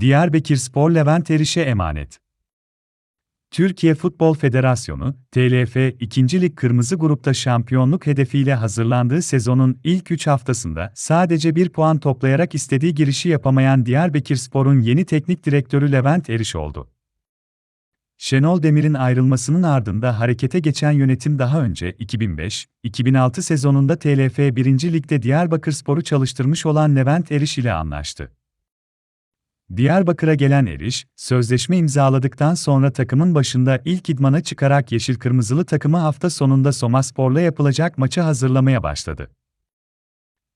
Diyarbakırspor Levent Eriş'e emanet. Türkiye Futbol Federasyonu, TLF 2. Lig Kırmızı Grupta şampiyonluk hedefiyle hazırlandığı sezonun ilk 3 haftasında sadece bir puan toplayarak istediği girişi yapamayan Diyarbakırspor'un yeni teknik direktörü Levent Eriş oldu. Şenol Demir'in ayrılmasının ardında harekete geçen yönetim daha önce 2005-2006 sezonunda TLF 1. Lig'de Diyarbakırspor'u çalıştırmış olan Levent Eriş ile anlaştı. Diyarbakır'a gelen Eriş, sözleşme imzaladıktan sonra takımın başında ilk idmana çıkarak Yeşil Kırmızılı takımı hafta sonunda Somaspor'la yapılacak maça hazırlamaya başladı.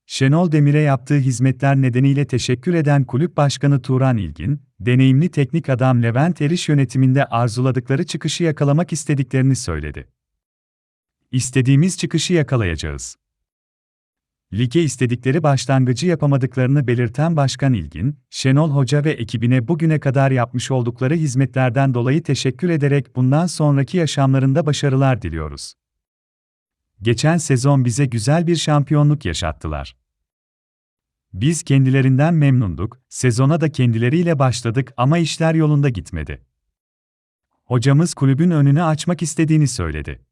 Şenol Demir'e yaptığı hizmetler nedeniyle teşekkür eden kulüp başkanı Turan İlgin, deneyimli teknik adam Levent Eriş yönetiminde arzuladıkları çıkışı yakalamak istediklerini söyledi. İstediğimiz çıkışı yakalayacağız. Lige istedikleri başlangıcı yapamadıklarını belirten Başkan İlgin, Şenol Hoca ve ekibine bugüne kadar yapmış oldukları hizmetlerden dolayı teşekkür ederek bundan sonraki yaşamlarında başarılar diliyoruz. Geçen sezon bize güzel bir şampiyonluk yaşattılar. Biz kendilerinden memnunduk, sezona da kendileriyle başladık ama işler yolunda gitmedi. Hocamız kulübün önünü açmak istediğini söyledi.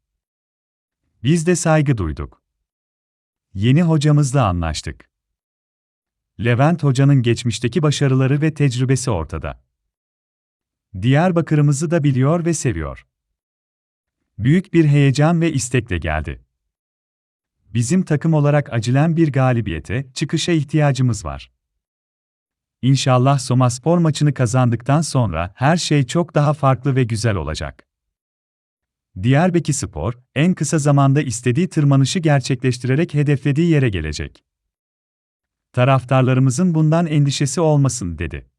Biz de saygı duyduk. Yeni hocamızla anlaştık. Levent Hoca'nın geçmişteki başarıları ve tecrübesi ortada. Diyarbakır'ımızı da biliyor ve seviyor. Büyük bir heyecan ve istekle geldi. Bizim takım olarak acilen bir galibiyete, çıkışa ihtiyacımız var. İnşallah Somaspor maçını kazandıktan sonra her şey çok daha farklı ve güzel olacak. Diyarbakırspor, en kısa zamanda istediği tırmanışı gerçekleştirerek hedeflediği yere gelecek. Taraftarlarımızın bundan endişesi olmasın dedi.